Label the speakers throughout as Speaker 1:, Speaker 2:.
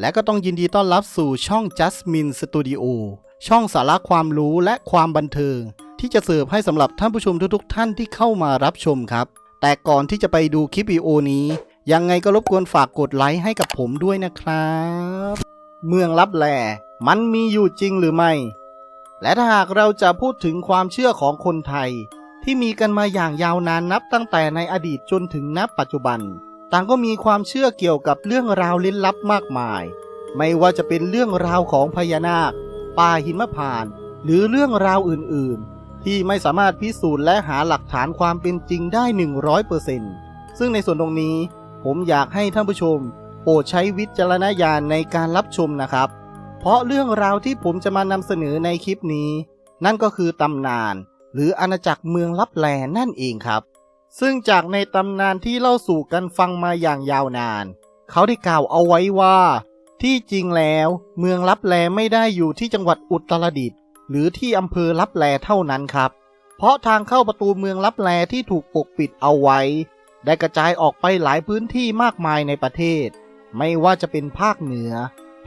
Speaker 1: และก็ต้องยินดีต้อนรับสู่ช่อง Jasmine Studio ช่องสาระความรู้และความบันเทิง ที่จะเสิร์ฟให้สำหรับท่านผู้ชมทุกๆ ท่านที่เข้ามารับชมครับ แต่ก่อนที่จะไปดูคลิปวิดีโอนี้ ยังไงก็รบกวนฝากกดไลค์ให้กับผมด้วยนะครับ เมืองลับแลมันมีอยู่จริงหรือไม่ และถ้าหากเราจะพูดถึงความเชื่อของคนไทย ที่มีกันมาอย่างยาวนานนับตั้งแต่ในอดีตจนถึงณปัจจุบัน ต่างก็มีความเชื่อเกี่ยวกับเรื่องราวลี้ลับมากมาย ไม่ว่าจะเป็นเรื่องราวของพญานาค ป่าหิมพานต์หรือเรื่องราวอื่นๆ ที่ไม่สามารถพิสูจน์และหาหลักฐานความเป็นจริงได้ 100%ซึ่งในส่วนตรงนี้ ผมอยากให้ท่านผู้ชม โปรดใช้วิจารณญาณในการรับชมนะครับ เพราะเรื่องราวที่ผมจะมานำเสนอในคลิปนี้ นั่นก็คือตำนาน หรืออาณาจักรเมืองลับแลนั่นเองครับ ซึ่งจากในตำนานที่เล่าสู่กันฟังมาอย่างยาวนาน เขาได้กล่าวเอาไว้ว่า ที่จริงแล้วเมืองลับแลไม่ได้อยู่ที่จังหวัดอุตรดิตถ์หรือที่อำเภอลับแลเท่านั้นครับ เพราะทางเข้าประตูเมืองลับแลที่ถูกปกปิดเอาไว้ ได้กระจายออกไปหลายพื้นที่มากมายในประเทศ ไม่ว่าจะเป็นภาคเหนือ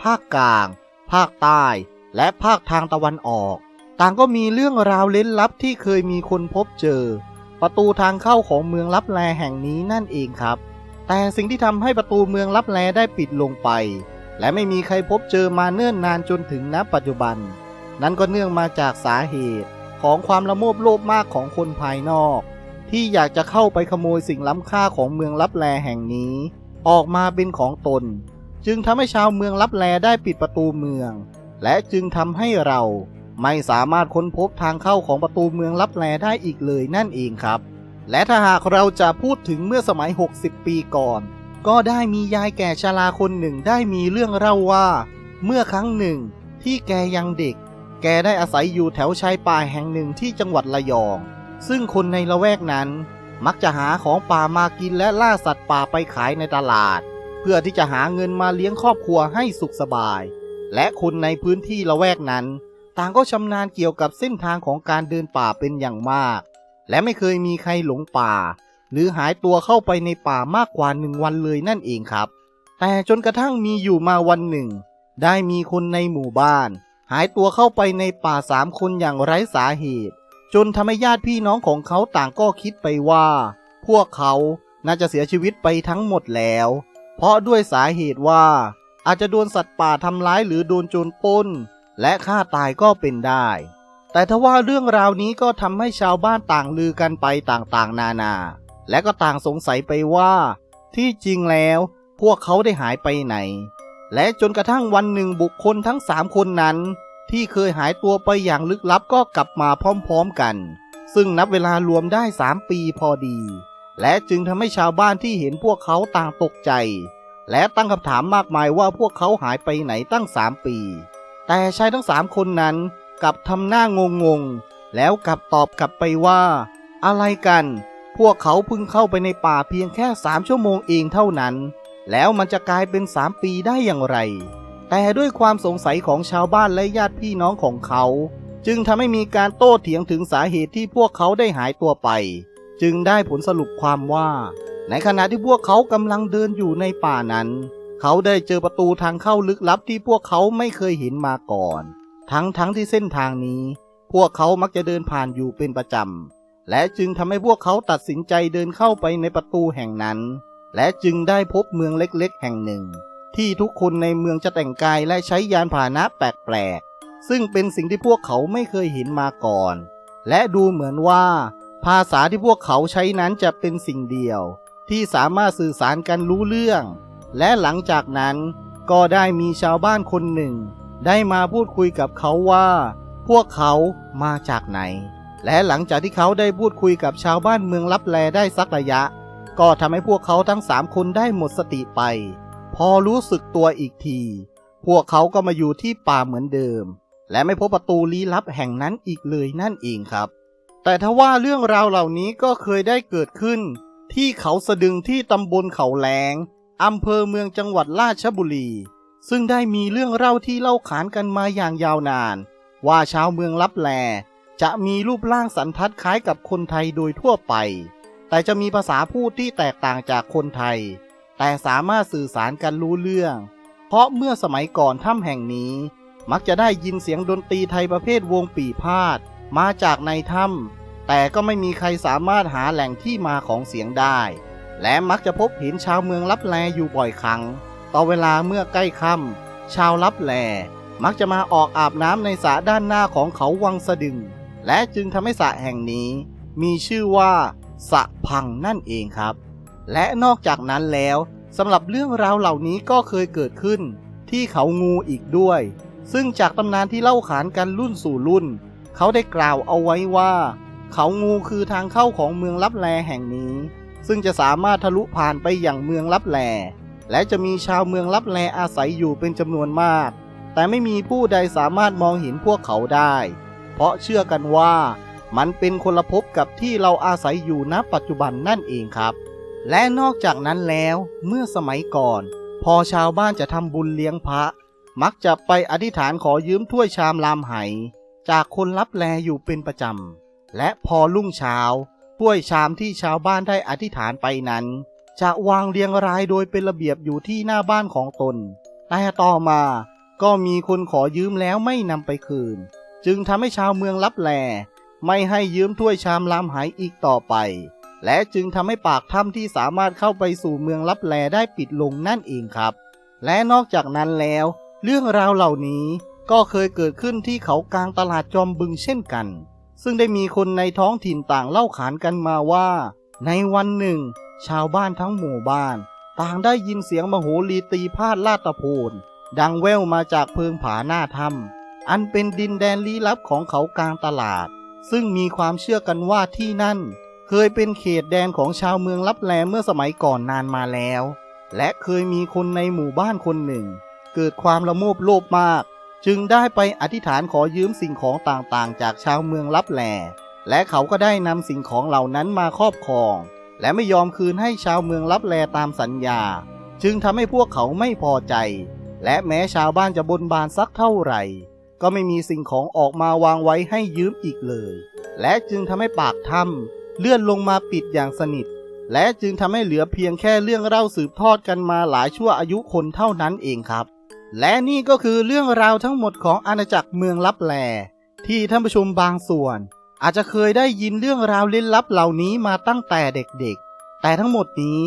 Speaker 1: ภาคกลาง ภาคใต้ และภาคทางตะวันออก ต่างก็มีเรื่องราวเล้นลับที่เคยมีคนพบเจอ ประตูทางเข้าของเมืองลับแลแห่งนี้นั่นเองครับ แต่สิ่งที่ทำให้ประตูเมืองลับแลได้ปิดลงไป และไม่มีใครพบเจอมาเนิ่นนานจนถึงณปัจจุบัน นั่นก็เนื่องมาจากสาเหตุของความละโมบโลภมากของคนภายนอก ที่อยากจะเข้าไปขโมยสิ่งล้ำค่าของเมืองลับแลแห่งนี้ ออกมาเป็นของตน จึงทำให้ชาวเมืองลับแลได้ปิดประตูเมือง และจึงทำให้เรา ไม่สามารถค้นพบทางเข้าของประตูเมืองลับแลได้อีกเลยนั่นเองครับ และถ้าหากเราจะพูดถึงเมื่อสมัย 60 ปีก่อน ก็ได้มียายแก่ชราคนหนึ่งได้มีเรื่องเล่าว่า เมื่อครั้งหนึ่งที่แกยังเด็ก แกได้อาศัยอยู่แถวชายป่าแห่งหนึ่งที่จังหวัดระยอง ซึ่งคนในละแวกนั้นมักจะหาของป่ามากินและล่าสัตว์ป่าไปขายในตลาด เพื่อที่จะหาเงินมาเลี้ยงครอบครัวให้สุขสบาย และคนในพื้นที่ละแวกนั้น ต่างก็ชำนาญเกี่ยวกับเส้นทางของการเดินป่าเป็นอย่างมาก และไม่เคยมีใครหลงป่า หรือหายตัวเข้าไปในป่ามากกว่าหนึ่งวันเลยนั่นเองครับ แต่จนกระทั่งมีอยู่มาวันหนึ่ง ได้มีคนในหมู่บ้าน หายตัวเข้าไปในป่าสามคนอย่างไร้สาเหตุ จนทำให้ญาติพี่น้องของเขาต่างก็คิดไปว่า พวกเขาน่าจะเสียชีวิตไปทั้งหมดแล้ว เพราะด้วยสาเหตุว่าอาจจะโดนสัตว์ป่าทำร้ายหรือโดนโจรปล้น และฆ่าตายก็เป็นได้ แต่ทว่าเรื่องราวนี้ก็ทำให้ชาวบ้านต่างลือกันไปต่างๆ นานา และก็ต่างสงสัยไปว่า ที่จริงแล้วพวกเขาได้หายไปไหน และจนกระทั่งวันหนึ่งบุคคลทั้งสามคนนั้น ที่เคยหายตัวไปอย่างลึกลับก็กลับมาพร้อมๆกัน ซึ่งนับเวลารวมได้สามปีพอดี และจึงทำให้ชาวบ้านที่เห็นพวกเขาต่างตกใจ และตั้งคำถามมากมายว่าพวกเขาหายไปไหนตั้งสามปี แต่ชายทั้งสามคนนั้นกลับทำหน้างงงๆแล้วกลับตอบกลับไปว่า อะไรกัน พวกเขาเพิ่งเข้าไปในป่าเพียงแค่สามชั่วโมงเองเท่านั้น แล้วมันจะกลายเป็นสามปีได้อย่างไร แต่ด้วยความสงสัยของชาวบ้านและญาติพี่น้องของเขา จึงทำให้มีการโต้เถียงถึงสาเหตุที่พวกเขาได้หายตัวไป จึงได้ผลสรุปความว่า ในขณะที่พวกเขากำลังเดินอยู่ในป่านั้น เขาได้เจอประตูทางเข้าลึกลับที่พวกเขาไม่เคยเห็นมาก่อน ทั้งทั้งที่เส้นทางนี้ พวกเขามักจะเดินผ่านอยู่เป็นประจำ และจึงทำให้พวกเขาตัดสินใจเดินเข้าไปในประตูแห่งนั้น และจึงได้พบเมืองเล็กๆ แห่งหนึ่ง ที่ทุกคนในเมืองจะแต่งกายและใช้ยานพาหนะแปลกๆ ซึ่งเป็นสิ่งที่พวกเขาไม่เคยเห็นมาก่อน และดูเหมือนว่า ภาษาที่พวกเขาใช้นั้นจะเป็นสิ่งเดียว ที่สามารถสื่อสารกันรู้เรื่อง และหลังจากนั้นก็ได้มีชาวบ้านคนหนึ่ง ได้มาพูดคุยกับเขาว่า พวกเขามาจากไหน และหลังจากที่เขาได้พูดคุยกับชาวบ้านเมืองลับแลได้สักระยะ ก็ทำให้พวกเขาทั้งสามคนได้หมดสติไป พอรู้สึกตัวอีกที พวกเขาก็มาอยู่ที่ป่าเหมือนเดิม และไม่พบประตูลี้ลับแห่งนั้นอีกเลยนั่นเองครับ แต่ทว่าเรื่องราวเหล่านี้ก็เคยได้เกิดขึ้น ที่เขาสะดึงที่ตำบลเขาแหลง อำเภอเมืองจังหวัดราชบุรี ซึ่งได้มีเรื่องเล่าที่เล่าขานกันมาอย่างยาวนาน ว่าชาวเมืองลับแล จะมีรูปร่างสันทัดคล้ายกับคนไทยโดยทั่วไป แต่จะมีภาษาพูดที่แตกต่างจากคนไทย แต่สามารถสื่อสารกันรู้เรื่อง เพราะเมื่อสมัยก่อนถ้ำแห่งนี้ มักจะได้ยินเสียงดนตรีไทยประเภทวงปีพาดมาจากในถ้ำแต่ก็ไม่มีใครสามารถหาแหล่งที่มาของเสียงได้ และมักจะพบเห็นชาวเมืองลับแลอยู่บ่อยครั้ง ต่อเวลาเมื่อใกล้ค่ำชาวลับแลมักจะมาออกอาบน้ำในสระด้านหน้าของเขาวังสะดึง และจึงทำให้สระแห่งนี้ มีชื่อว่าสะพังนั่นเองครับ และนอกจากนั้นแล้วสำหรับเรื่องราวเหล่านี้ก็เคยเกิดขึ้น ที่เขางูอีกด้วย ซึ่งจากตำนานที่เล่าขานกันรุ่นสู่รุ่น เขาได้กล่าวเอาไว้ว่า เขางูคือทางเข้าของเมืองลับแลแห่งนี้ ซึ่งจะสามารถทะลุผ่านไปอย่างเมืองลับแล และจะมีชาวเมืองลับแลอาศัยอยู่เป็นจำนวนมาก แต่ไม่มีผู้ใดสามารถมองเห็นพวกเขาได้ เพราะเชื่อกันว่ามันเป็นคนละภพกับที่เราอาศัยอยู่ณปัจจุบันนั่นเองครับ และนอกจากนั้นแล้วเมื่อสมัยก่อน พอชาวบ้านจะทำบุญเลี้ยงพระ มักจะไปอธิษฐานขอยืมถ้วยชามลามไห จากคนรับแลอยู่เป็นประจำ และพอรุ่งเช้า ถ้วยชามที่ชาวบ้านได้อธิษฐานไปนั้น จะวางเรียงรายโดยเป็นระเบียบอยู่ที่หน้าบ้านของตน แต่ต่อมาก็มีคนขอยืมแล้วไม่นำไปคืน จึงทำให้ชาวเมืองลับแลไม่ให้ยืมถ้วยชามลามไหอีกต่อไป และจึงทำให้ปากถ้ำที่สามารถเข้าไปสู่เมืองลับแลได้ปิดลงนั่นเองครับ และนอกจากนั้นแล้ว เรื่องราวเหล่านี้ก็เคยเกิดขึ้นที่เขากลางตลาดจอมบึงเช่นกัน ซึ่งได้มีคนในท้องถิ่นต่างเล่าขานกันมาว่า ในวันหนึ่ง ชาวบ้านทั้งหมู่บ้าน ต่างได้ยินเสียงมโหรีตีพาดลาดตะโพนดังแว่วมาจากเพิงผาหน้าถ้ำอันเป็นดินแดนลี้ลับของเขากลางตลาด ซึ่งมีความเชื่อกันว่าที่นั่น เคยเป็นเขตแดนของชาวเมืองลับแลเมื่อสมัยก่อนนานมาแล้ว และเคยมีคนในหมู่บ้านคนหนึ่ง เกิดความละโมบโลภมาก จึงได้ไปอธิษฐานขอยืมสิ่งของต่างๆ จากชาวเมืองลับแลและเขาก็ได้นำสิ่งของเหล่านั้นมาครอบครอง และไม่ยอมคืนให้ชาวเมืองลับแลตามสัญญา จึงทำให้พวกเขาไม่พอใจ และแม้ชาวบ้านจะบนบานสักเท่าไหร่ ก็ไม่มีสิ่งของออกมาวางไว้ให้ยืมอีกเลย และจึงทำให้ปากถ้ำเลื่อนลงมาปิดอย่างสนิท และจึงทำให้เหลือเพียงแค่เรื่องเล่าสืบทอดกันมาหลายชั่วอายุคนเท่านั้นเองครับ และนี่ก็คือเรื่องราวทั้งหมดของอาณาจักรเมืองลับแล ที่ท่านผู้ชมบางส่วน อาจจะเคยได้ยินเรื่องราวลี้ลับเหล่านี้มาตั้งแต่เด็กๆ แต่ทั้งหมดนี้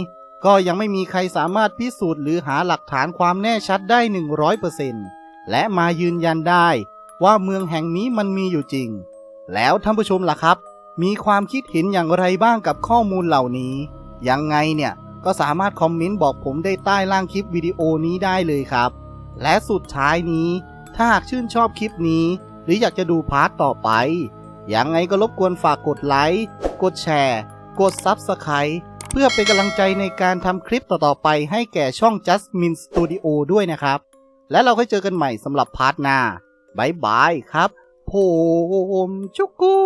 Speaker 1: ก็ยังไม่มีใครสามารถพิสูจน์หรือหาหลักฐานความแน่ชัดได้ 100%และมายืนยันได้ว่าเมืองแห่งนี้มันมีอยู่จริง แล้วท่านผู้ชมล่ะครับ มีความคิดเห็นอย่างไรบ้างกับข้อมูลเหล่านี้ ยังไงเนี่ยก็สามารถคอมเมนต์บอกผมได้ใต้ล่างคลิปวิดีโอนี้ได้เลยครับ และสุดท้ายนี้ ถ้าหากชื่นชอบคลิปนี้ หรืออยากจะดูพาร์ทต่อไป ยังไงก็รบกวนฝากกดไลค์ กดแชร์ กด Subscribe เพื่อเป็นกำลังใจในการทำคลิปต่อๆไปให้แก่ช่อง Jasmine Studio ด้วยนะครับ และเราค่อยเจอกันใหม่สำหรับพาร์ทหน้าบายบายครับ ผม จุกกู